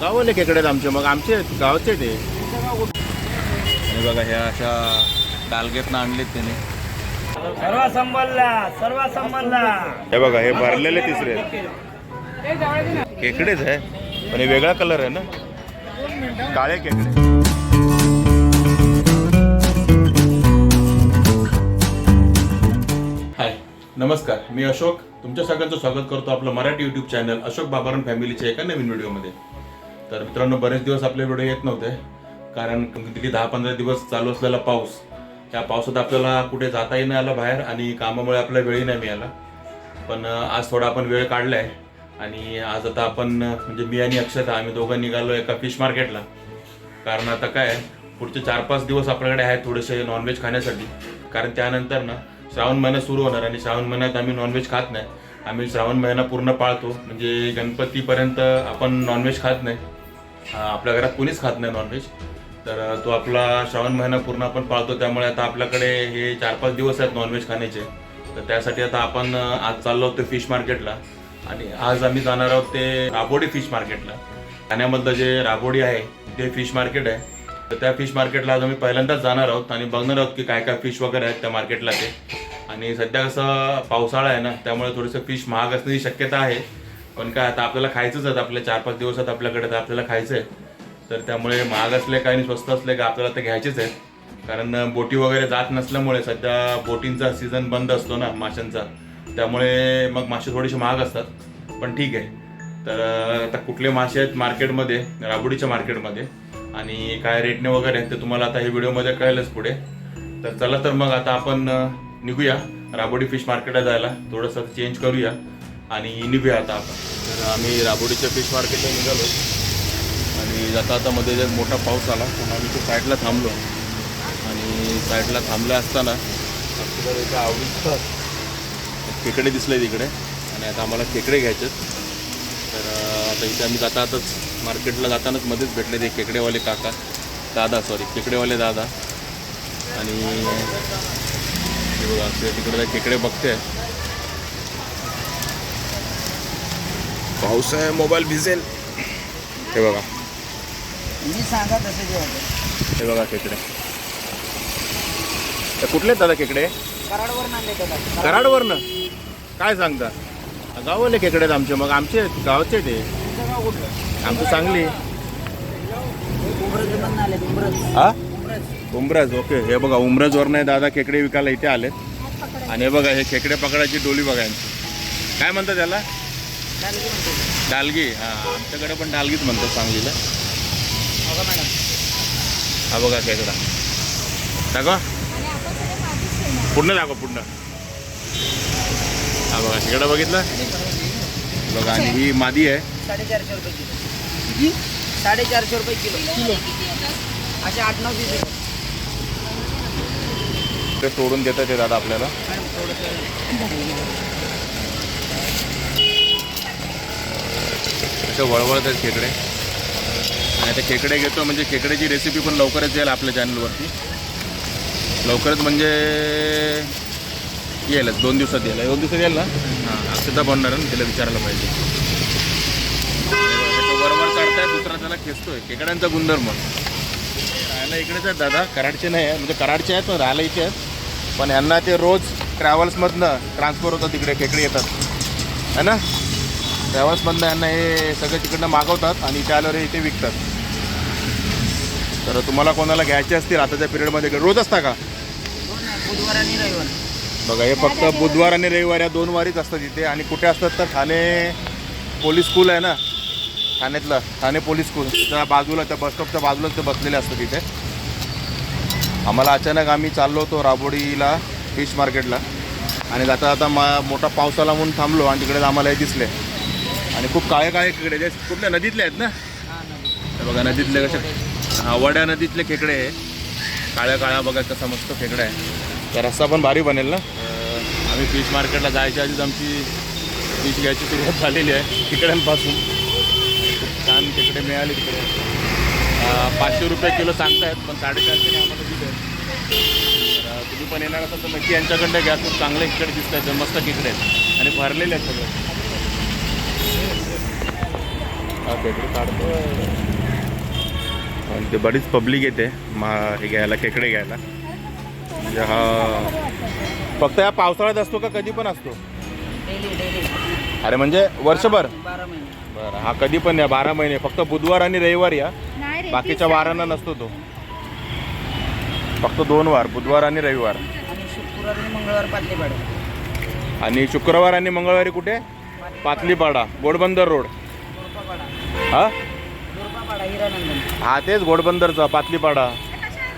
गावले खेकडे आमचे. मग आमचे गावचे ते. आणि बघा ह्या अशा डालगेतनं आणलेत त्याने. सर्व संभलला सर्व संभलला हे बघा हे भरलेले तिसरे आहेत. खेकडेच आहे पण हे वेगळा कलर आहे ना? काळे खेकडे हाय नमस्कार. मी अशोक. तुमच्या सगळ्यांचं स्वागत करतो आपलं मराठी यूट्यूब चॅनल अशोक बाबारन फॅमिलीच्या एका नवीन व्हिडिओमध्ये तर मित्रांनो बरेच दिवस आपले व्हिडिओ येत नव्हते. कारण किती दहा पंधरा दिवस चालू असलेला पाऊस. त्या पावसात आपल्याला कुठे जाताही नाही आलं बाहेर आणि कामामुळे आपला वेळही नाही मिळाला. पण आज थोडा आपण वेळ काढला आहे आणि आज आता आपण म्हणजे मी आणि अक्षता आम्ही दोघं निघालो एका फिश मार्केटला कारण आता काय आहे, पुढचे चार पाच दिवस आपल्याकडे आहेत थोडेसे नॉनव्हेज खाण्यासाठी. कारण त्यानंतर ना श्रावण महिना सुरू होणार आणि श्रावण महिन्यात आम्ही नॉनव्हेज खात नाही. आम्ही श्रावण महिना पूर्ण पाळतो. म्हणजे गणपतीपर्यंत आपण नॉनव्हेज खात नाही. आपल्या घरात कोणीच खात नाही नॉनव्हेज तर तो आपला श्रावण महिना पूर्ण आपण पाळतो त्यामुळे आता आपल्याकडे हे चार पाच दिवस आहेत नॉनव्हेज खाण्याचे. तर त्यासाठी आता आपण आज चाललो होतो फिश मार्केटला आणि आज आम्ही जाणार आहोत ते राबोडी फिश मार्केटला ठाण्यामधलं जे राबोडी आहे ते फिश मार्केट आहे. तर त्या फिश मार्केटला आज आम्ही पहिल्यांदाच जाणार आहोत आणि बघणार आहोत की काय काय फिश वगैरे आहेत त्या मार्केटला ते. आणि सध्या कसं पावसाळा आहे ना त्यामुळे थोडंसं फिश महाग असण्याची शक्यता आहे. पण काय आता आपल्याला खायचंच आहे आपल्या चार पाच दिवसात आपल्याकडे तर आपल्याला खायचं आहे तर त्यामुळे महाग असले काय आणि स्वस्त असले का आपल्याला ते घ्यायचेच आहेत कारण बोटी वगैरे जात नसल्यामुळे सध्या बोटींचा सीझन बंद असतो ना माशांचा. त्यामुळे मग मासे थोडेसे महाग असतात. पण ठीक आहे. तर आता कुठले मासे आहेत मार्केटमध्ये राबोडीच्या मार्केटमध्ये आणि काय रेटने वगैरे आहेत ते तुम्हाला आता हे व्हिडिओमध्ये कळेलच पुढे. तर चला तर मग आता आपण निघूया. राबोडी फिश मार्केटला जायला. थोडंसं चेंज करूया. आणि निघूया आता आपण. तर आम्ही राबोडीच्या फिश मार्केटला निघालो. आणि जाता आता मध्ये जर मोठा पाऊस आला पण आम्ही तो साईडला थांबलो. आणि साईडला थांबले असताना आपल्याला एका आवडीचं खेकडे दिसले तिकडे आणि आता आम्हाला खेकडे घ्यायचे तर आता इथे आम्ही जाता आताच मार्केटला जातानाच मध्येच भेटले ते खेकडेवाले काका. दादा सॉरी खेकडेवाले दादा. आणि असे तिकडे खेकडे बघते. पाऊस आहे मोबाईल भिजेल. हे बघा. मी सांगा तसे हे बघा खेकडे. हे कुठले आहेत दादा खेकडे? कराडवर आणले त्याला कराडवरनं? काय सांगता? गावले खेकडे आहेत आमचे. मग आमचे आहेत, गावचे ते. तुमचं गाव कुठलं? आमचं सांगली. उमरज मधून आले उमरज. हा? उमरज. उमरज ओके. हे बघा उमरजवर नाही दादा खेकडे विकायला इथे आलेत. आणि हे बघा हे खेकडे पकडायची डोली बघा यांची. काय म्हणतात त्याला? डालगी हां. आमच्याकडे पण डालगीच म्हणतात सांगलीला. बघा मॅडम? हा बघा खेकडा दाखवा. पुढनं दाखव पुढनं. हा बघा खेकडा बघितलं? बघा आणि ही मादी आहे. साडेचारशे रुपये किलो. साडेचारशे रुपये किलो. किलो. असे आठ नऊ पीस येतात ते तोडून देतात ते दादा आपल्याला. थोडंसं असे वळवळतात खेकडे. आणि आता खेकडे घेतो म्हणजे खेकड्याची रेसिपी पण लवकरच येईल आपल्या चॅनलवरती लवकरच म्हणजे येईलच दोन दिवसात येईल. दोन दिवसात येईल ना? हां. अक्षता बनणार ना तिला विचारायला पाहिजे. वरवर चढताय दुसरा त्याला खेचतोय. खेकड्यांचा गुणधर्म. राहायला इकडेच आहेत दादा कराडचे नाही आहे म्हणजे कराडचे आहेत पण राहायला इथे आहेत. पण यांना ते रोज ट्रॅव्हल्समधनं ट्रान्सफर होतात तिकडे खेकडे येतात. है ना? ट्रॅव्हल्समधनं यांना हे सगळं तिकडनं मागवतात आणि इथे आल्यावर इथे विकतात. तर तुम्हाला कोणाला घ्यायचे असतील आताच्या पिरियडमध्ये रोज असता का? बुधवार आणि रविवार बघा हे फक्त बुधवार आणि रविवार या दोन वारीच असतात इथे. आणि कुठे असतात तर ठाणे पोलीस स्कूल आहे ना? ठाण्यातलं ठाणे पोलीस स्कूल. त्या बाजूला त्या बसस्टॉपच्या बाजूलाच ते बसलेले असतात तिथे आम्हाला अचानक आम्ही चाललो होतो राबोडीला फिश मार्केटला. आणि जाता जाता मा मोठा पाऊस आला म्हणून थांबलो आणि तिकडे आम्हाला हे दिसले. आणि खूप काळे काळे खेकडे जे कुठल्या? नदीतले आहेत ना? हां बघा नदीतले कसे हा वड्या नदीतले खेकडे आहे. काळ्या काळ्या बघा कसा मस्त खेकडा आहे. तर रस्ता पण भारी बनेल ना? आम्ही फिश मार्केटला जायच्या आधीच आमची फिश घ्यायची सुरुवात झालेली आहे खेकड्यांपासून खूप छान खेकडे मिळाले तिकडे. पाचशे रुपये किलो सांगतायत पण साडेचारशे आम्हाला दिले. तर तुम्ही पण येणार असाल तर नक्की यांच्याकडनं घ्या खूप चांगले खेकडे दिसत आहेत मस्त खेकडे आहेत. आणि भरलेले आहेत सगळे. खेकडे काढतो. आणि ते बरीच पब्लिक येते. मा हे घ्यायला खेकडे घ्यायला. म्हणजे हा फक्त या पावसाळ्यात असतो का कधी पण असतो? अरे म्हणजे वर्षभर? बारा महिने. बरं हा कधी पण या बारा महिने. फक्त बुधवार आणि रविवार या. नाही रे बाकीच्या वारांना नसतो तो. फक्त दोन वार बुधवार आणि रविवार. आणि शुक्रवार आणि मंगळवार पातळी पाडा आणि शुक्रवार आणि मंगळवारी कुठे? पातलीपाडा गोडबंदर रोड. हा? हा तेच घोडबंदरचा पातलीपाडा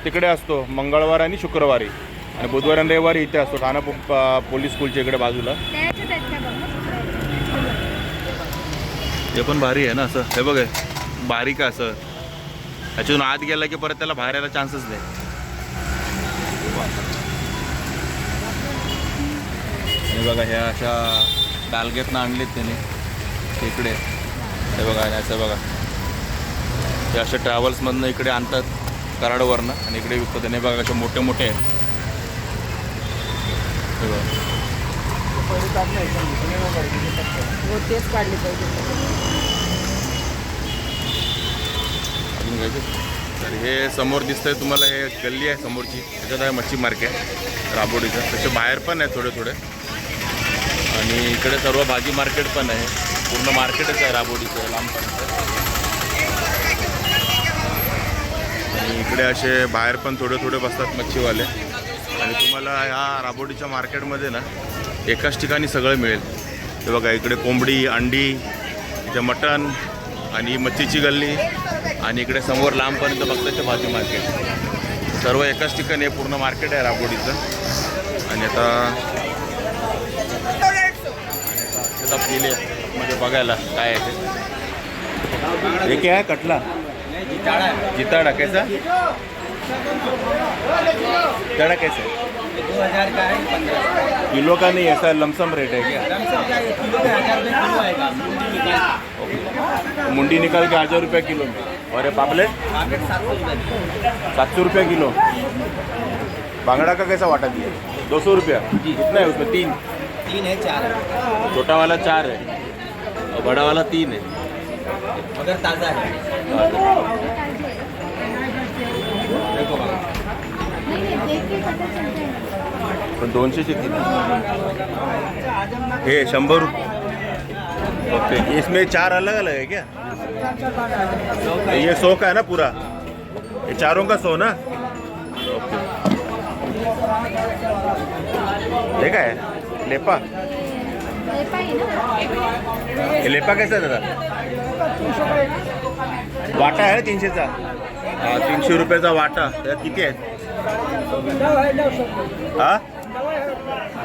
तिकडे असतो मंगळवार आणि शुक्रवारी. आणि बुधवार आणि रविवारी इथे असतो ठाणा पोलीस स्कूलच्या इकडे बाजूला. हे पण भारी आहे ना असं. हे बघ. बारीक असं? ह्याच्यातून आत गेला की परत त्याला बाहेर यायला चान्सच नाही. बघा ह्या अशा डालगेतनं आणलेत त्याने. इकडे. हे बघा असं बघा. हे अशा ट्रॅव्हल्समधनं इकडे आणतात कराडवरनं आणि इकडे विकतात आणि बघा असे मोठे मोठे आहेत. हे बघा. हो तेच काढले पाहिजे. अजून घ्यायचे तर हे समोर दिसतंय तुम्हाला हे गल्ली आहे समोरची. त्याच्यात आहे मच्छी मार्केट राबोडीचं. तसे बाहेर पण आहे थोडे थोडे. आणि इकडे सर्व भाजी मार्केट पण आहे. पूर्ण मार्केटच आहे राबोडीचं लांबपर्यंत. आणि इकडे असे बाहेर पण थोडे थोडे बसतात मच्छीवाले. आणि तुम्हाला ह्या राबोडीच्या मार्केटमध्ये ना एकाच ठिकाणी सगळं मिळेल. हे बघा इकडे कोंबडी अंडी इथे मटण आणि मच्छीची गल्ली आणि इकडे समोर लांबपर्यंत बघताचे भाजी मार्केट. सर्व एकाच ठिकाणी हे पूर्ण मार्केट आहे राबोडीचं. आणि आता आता गेले मध्ये बघायला काय आहे ते. हे काय आहे? कटला. जिताडा. कैसा? जिताडा कैसा? किलो का नहीं ऐसा लमसम रेट है क्या? किलो का हजार रुपये किलो आएगा मुंडी निकाल। के हजार रुपये किलो में। और ये पापलेट? मार्केट सात सौ रुपये किलो। बांगड़ा का कैसा वाटा दिया? दो सौ रुपया। कितना है उसमें? तीन। तीन है चार। है छोटा वाला चार है। और बड़ा वाला तीन है। मगर ताज़ा है। नाही नाही देख के पता चलता है पण दोनशेचे तीन हे शंभर ओके इसमें चार अलग अलग है क्या? ये सौ का है ना पूरा? ये चारों का सौ ना? ओके। ये काय है? लेपा। लेपा कसा आहे दादा? वाटा आहे तीनशेचा. हा तीनशे रुपयाचा वाटा. त्यात किती आहेत? हा?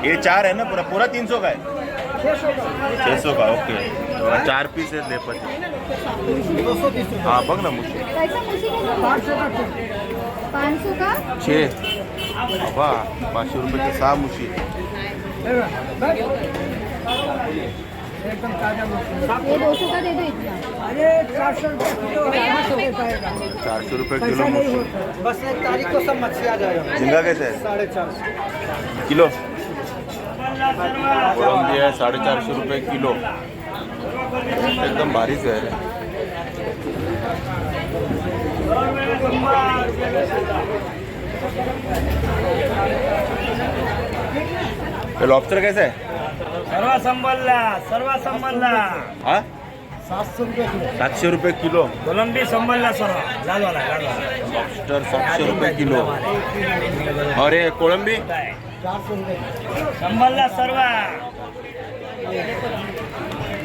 हे चार आहे ना पुरा पुरा तीन सौ का है सौ का? ओके. चार पीस आहेत लेपाचे. हा बघ ना मुशी. छे. वा पाचशे रुपयाचे सहा मुशी. ये दो सौ का दे दो इतना। चारशे रुपये किलो मुशी बस एक तारीख को सब मच्छी आ जाएगा। झिंगा कैसे आहे साढ़े चार किलो? कोळंबी आहे साडेचारशे रुपये किलो। एकदम भारीच आहे रे लॉबस्टर कैसे आहे सर्व संभलला सर्व संभलला. हा? सात सौ रुपये किलो. सातशे रुपये किलो? कोलंबी संभलला सर्व लालवाला लालवाला लॉबस्टर सातशे रुपये किलो. ये कोळंबी चार सौ रुपये. संभलला सर्व.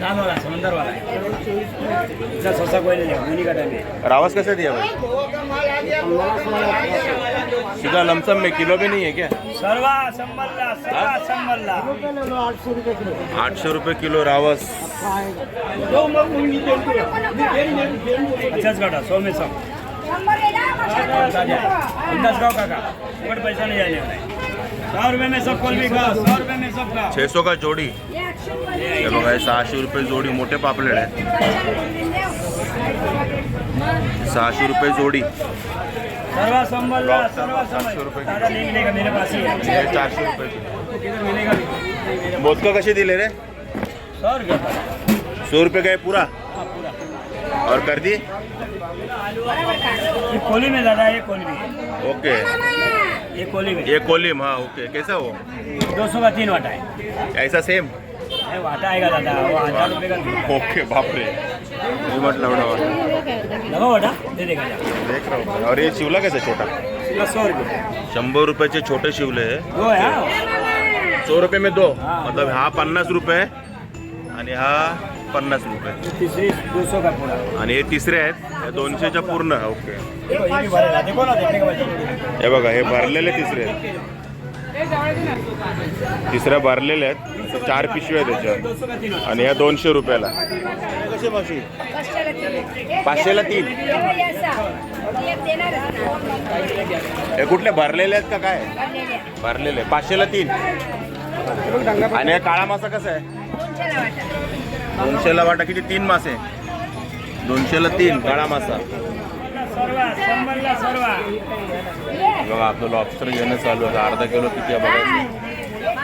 लालवाला समंदरवाला इथला सोसा कोयले मुनी का टाइम है रावस कैसे दिया भाई? सीधा लमसम में किलो भी नहीं है क्या? सर्व संभलला सर्व संभलला आठ सौ रुपये किलो आठशे रुपये किलो रावस अच्छाच काटा सौ में सब बिंदास गाँव काका ऊपर पैसा नहीं जाने सौ रुपये में सब कोलंबी का सौ रुपये में सब का छे सौ का जोडी। हे बघा सहाशे रुपये जोडी मोठे पापलेट आहे सहाशे रुपये जोडी. सर्व संभलला सर्व सातशे रुपये चारशे रुपये किलो. मोदका कसे दिले रे? सौ रुपये काय पुरा? और कर्दी ये कोली में दादा ये कोली में ओके. ये कोली में ये कोलिम हाँ ओके. कैसा हो? दो सौ का तीन वाटा है ऐसा सेम ये वाटा आएगा दादा वो हजार रुपये का दूध। ओके बापरे. मी म्हटलं एवढा वाटा. लगा वाटा? दे देगा जा देख रहा हूँ. और ये शिवला कैसा छोटा? सौ रुपये. शंभर रुपयाचे छोटे शिवले दो है हाँ? सौ रुपये में दो. हाँ. मतलब हा पन्नास रुपये आणि हा पन्नास रुपये. ये तीसरी दो सौ का पूरा? आणि हे तिसरे आहेत. हे दोनशेच्या पूर्ण. ओके. देखो ये भी भरेगा. देखो ना देखने के बाद हे बघा हे भरलेले तिसरे आहेत. तिसऱ्या भरलेले आहेत. चार पिशव्या आहेत त्याच्यात आणि ह्या दोनशे रुपयाला. पाचशेला तीन. हे कुठले? भरलेले आहेत का काय? भरलेले. पाचशेला तीन. आणि काळा मासा कसा आहे? दोनशेला वाटा. किती? तीन मासे. दोनशेला तीन. काळा मासा. बघा आपलं लॉबस्टर घेणं चालू आहे. अर्धा किलो किती आहे बघा.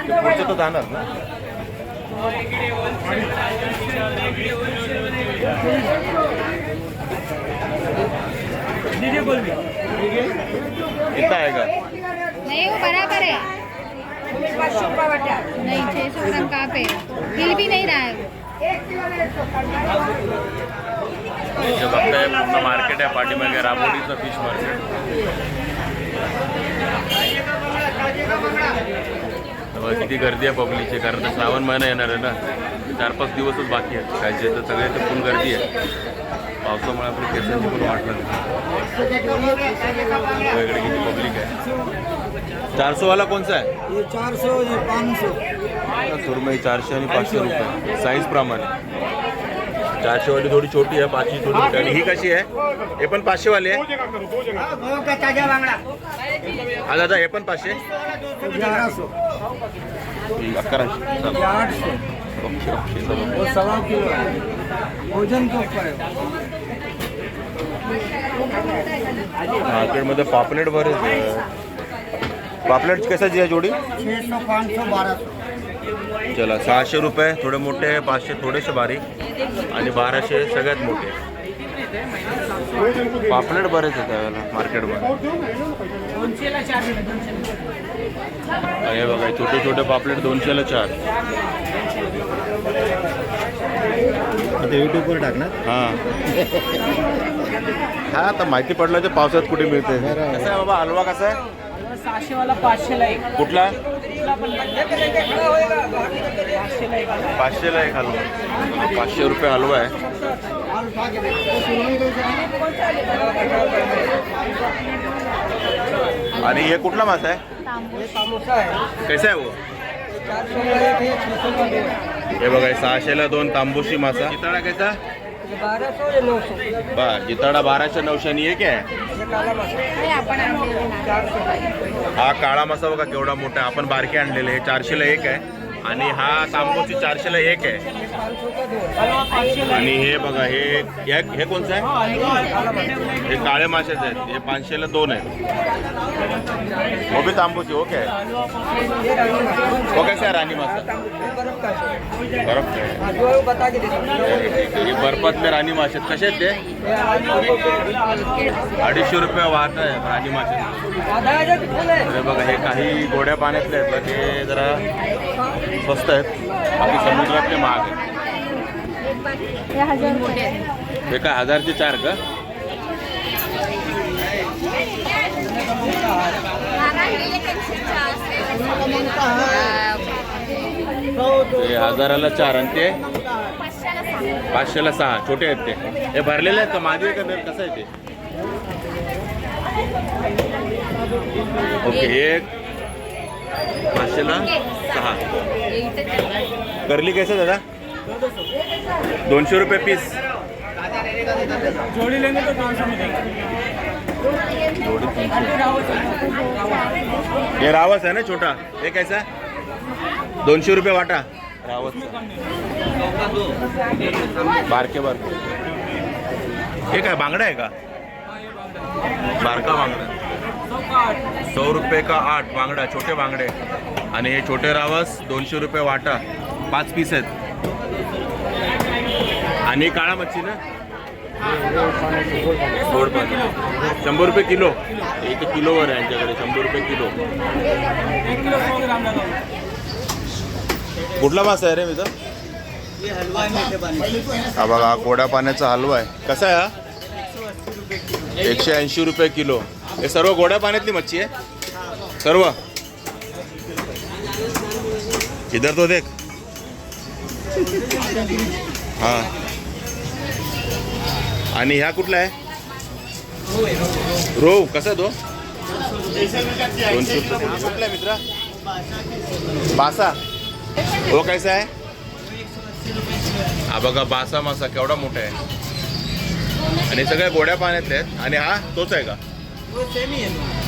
ते पुढचं तर जाणार ना. कितना आएगा नहीं वो बराबर है नहीं छः सौ ग्राम कहाँ पे? हिल भी नहीं रहा है वो पूर्ण मार्केट आहे. पाठीमागे राबोलीचं फ़िश मार्केट किती गर्दी आहे पब्लिकची कारण तर श्रावण महिना येणार आहे ना. चार पाच दिवसच बाकी आहेत. काय जे तर सगळे ते फुल गर्दी आहे. पावसामुळे आपली केसांची पण वाट लागली. इकडे किती पब्लिक आहे. चारशे वाला कोणचा आहे? ये चार सौ ये पाँच सौ सुरमई चारशे आणि पाचशे रुपये. साईज प्रमाणे. चारशे वाली थोडी छोटी आहे पाचशे थोडी मोठी आणि ही कशी आहे? हे पण पाचशे वाली आहे. हा दादा हे पण पाचशे. ही अकराशे चला. आठ सौ ओके ओके चला. सवा किलो मार्केटमध्ये पापलेट बरेच आहे. पापलेट कशाची आहे जोडी? छः सौ पाँच सौ बारह सौ. चला सहाशे रुपये थोडे मोठे पाचशे थोडेसे बारीक. आणि बाराशे सगळ्यात मोठे. पापलेट बरेच आहे त्यावेळेला मार्केटमध्ये. हे बघा छोटे छोटे पापलेट दोनशेला चार. युट्यूबवर टाकणार? हां. हा आता माहिती पडलं ते पावसात कुठे मिळते. कसं आहे बाबा हलवा कसा आहे? सहाशे वाला पाचशे ला एक. कुठला? पाचशेला एक हलवा. पाचशे रुपये हलवा आहे. आणि हे कुठला मासा आहे? कसा आहे वो? हे बघा सहाशेला दोन तांबूशी मासा. कितळा कसा? बर बा जिताडा बाराशे नऊशे आणि एक आहे हा काळा मसा बघा केवढा मोठा आपण बारके आणलेले हे चारशेला एक आहे. आणि हा तांबूची चारशेला एक आहे. आणि हे बघा हे हे- हे कोणचं आहे? हे काळे मासेच आहेत. हे पाचशेला दोन आहेत. वो तांबूची ओके. ओके सर आहे राणी मासा? बर्फ आहे. हे बर्फातले राणी मासे कसे आहेत ते? अडीचशे रुपये वाहत आहे राणी मासे. बघा हे काही गोड्या पाण्यातले आहेत. पण ते जरा स्वस्त आहेत. बाकी समुद्रातले महाग आहेत. हे हजार काय हजारचे चार का? ते हजाराला चार आणि ते पाचशेला सहा. छोटे आहेत ते. हे भरलेले आहेत का? माझे का? कसं आहे ते? ओके एक पाचशेला सहा. करली कैसे दादा? दोनशे रुपये पीस जोड़ी लेंगे तो पाँच सौ में देंगे हे रावस आहे ना छोटा. हे कैसा? दोनशे रुपये वाटा. रावस बारके बारके. हे काय बांगडा आहे का? बारका बांगडा. सौ रुपये का आठ बांगडा छोटे बांगडे. आणि हे छोटे रावस दोनशे रुपये वाटा. पाच पीस आहेत. आणि काळा मच्छी ना? गोड शंभर रुपये किलो. एक किलोवर आहे यांच्याकडे शंभर रुपये किलो. कुठला मासा आहे रे मित्र? हा बघा गोड्या पाण्याचा हलवा आहे. कसा आहे हा? एकशे ऐंशी रुपये किलो. हे सर्व गोड्या पाण्यातली मच्छी आहे. सर्व. इधर तो देख. हा. आणि ह्या कुठला आहे? रोव कसा आहे तो? दोनशे कुठला मित्रा? बासा. हो कैसा आहे? हा बघा बासा मासा केवढा मोठा आहे. आणि सगळ्या गोड्या पाण्यातल्या आहेत. आणि हा तोच आहे का?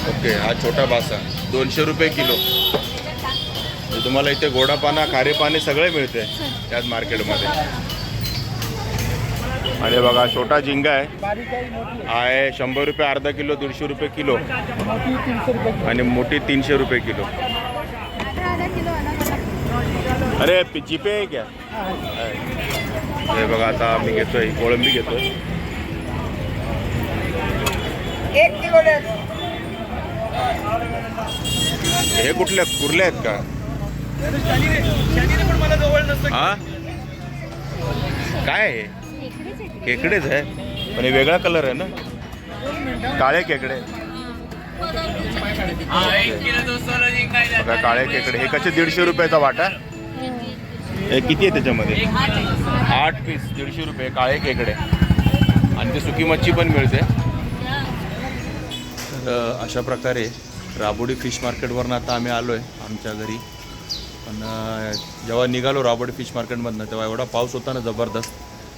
ओके हा छोटा बासा. दोनशे रुपये किलो. तुम्हाला इथे गोडा पाना खारे पाणी सगळे मिळते त्याच मार्केटमध्ये. आणि बघा छोटा झिंगा आहे. हा आहे शंभर रुपये अर्धा किलो दीडशे रुपये किलो. आणि मोठी तीनशे रुपये किलो. अरे जीपे आहे क्या? हे बघा आता आम्ही घेतोय कोळंबी घेतोय. एक किलो हे कुठल्या कुर्ल्या आहेत का? हा? काय आहे खेकडेच आहे. पण हे वेगळा कलर आहे ना? काळे खेकडे बघा काळे खेकडे हे कसे दीडशे रुपयाचा वाटा? हे किती आहे त्याच्यामध्ये? आठ पीस दीडशे रुपये काळे खेकडे आणि ते सुकी मच्छी पण मिळते. तर अशा प्रकारे राबोडी फिश मार्केटवरनं आता आम्ही आलो आहे आमच्या घरी. पण जेव्हा निघालो राबोडी फिश मार्केटमधनं तेव्हा एवढा पाऊस होता ना जबरदस्त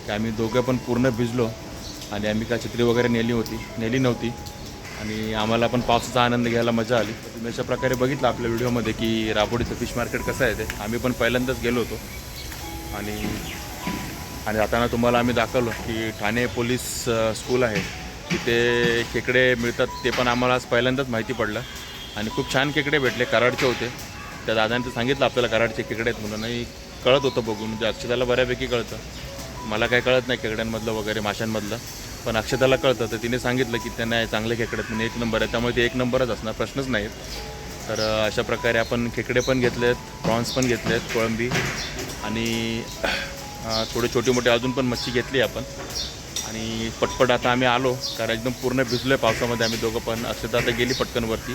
की आम्ही दोघं पण पूर्ण भिजलो आणि आम्ही काय छत्री वगैरे नेली होती नेली नव्हती. आणि आम्हाला पण पावसाचा आनंद घ्यायला मजा आली. तुम्ही अशा प्रकारे बघितलं आपल्या व्हिडिओमध्ये की राबोडीचं फिश मार्केट कसं आहे ते. आम्ही पण पहिल्यांदाच गेलो होतो. आणि आणि जाताना तुम्हाला आम्ही दाखवलो की ठाणे पोलीस स्कूल आहे. तिथे खेकडे मिळतात ते पण आम्हाला आज पहिल्यांदाच माहिती पडलं. आणि खूप छान खेकडे भेटले कराडचे होते. त्या दादाने तर सांगितलं आपल्याला कराडचे खेकडे आहेत म्हणून आणि कळत होतं बघून म्हणजे अक्षताला बऱ्यापैकी कळतं. मला काय कळत नाही खेकड्यांमधलं वगैरे माशांमधलं. पण अक्षताला कळतं तर तिने सांगितलं की त्यांना चांगले खेकडे आहेत एक नंबर आहे. त्यामुळे ते एक नंबरच असणार प्रश्नच नाहीत तर अशा प्रकारे आपण खेकडे पण घेतले आहेत प्रॉन्स पण घेतले आहेत कोळंबी. आणि थोडे छोटे मोठे अजून पण मच्छी घेतली आपण. आणि पटपट आता आम्ही आलो कारण एकदम पूर्ण भिजलो आहे पावसामध्ये आम्ही दोघं पण. अक्षता आता गेली पटकनवरती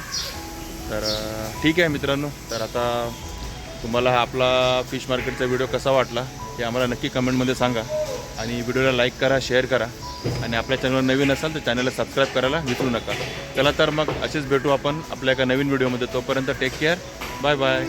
तर ठीक आहे मित्रांनो. तर आता तुम्हाला हा आपला फिश मार्केटचा व्हिडिओ कसा वाटला हे आम्हाला नक्की कमेंटमध्ये सांगा. आणि व्हिडिओला लाईक करा शेअर करा. आणि आपल्या चॅनलवर नवीन असाल तर चॅनलला सबस्क्राईब करायला विसरू नका. चला तर मग असेच भेटू आपण आपल्या एका नवीन व्हिडिओमध्ये तोपर्यंत टेक केअर बाय बाय